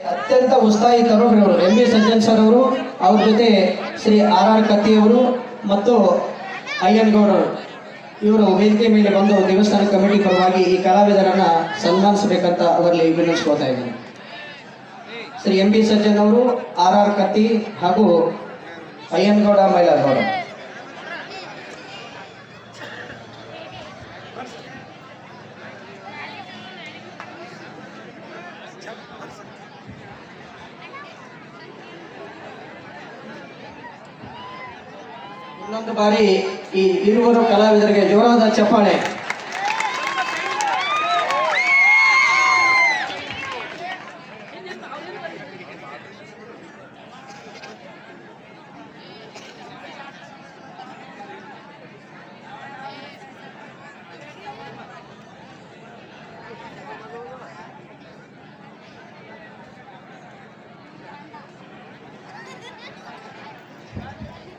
ಅತ್ಯಂತ ಉತ್ಸಾಹಿ ತರುಣರು ಎಂ ಬಿ ಸಜ್ಜನ್ ಸರ್ ಅವರು, ಅವ್ರ ಜೊತೆ ಶ್ರೀ ಆರ್ ಆರ್ ಕತ್ತಿಯವರು ಮತ್ತು ಅಯ್ಯನಗೌಡರು ಇವರು ವೇದಿಕೆ ಮೇಲೆ ಬಂದು ದೇವಸ್ಥಾನ ಕಮಿಟಿ ಪರವಾಗಿ ಈ ಕಲಾವಿದರನ್ನ ಸನ್ಮಾನಿಸಬೇಕಂತ ಅವರಲ್ಲಿ ವಿನಂತಿಸ್ಕೊಳ್ತಾ ಇದ್ದೀನಿ. ಶ್ರೀ ಎಂ ಬಿ ಸಜ್ಜನ್ ಅವರು, ಆರ್ ಆರ್ ಕತ್ತಿ ಹಾಗೂ ಅಯ್ಯನಗೌಡ ಮೈಲಾರಗೌಡ ಇನ್ನೊಂದು ಬಾರಿ ಈ ಇರುವರು ಕಲಾವಿದರಿಗೆ ಜೋರಾದ ಚಪ್ಪಾಳೆ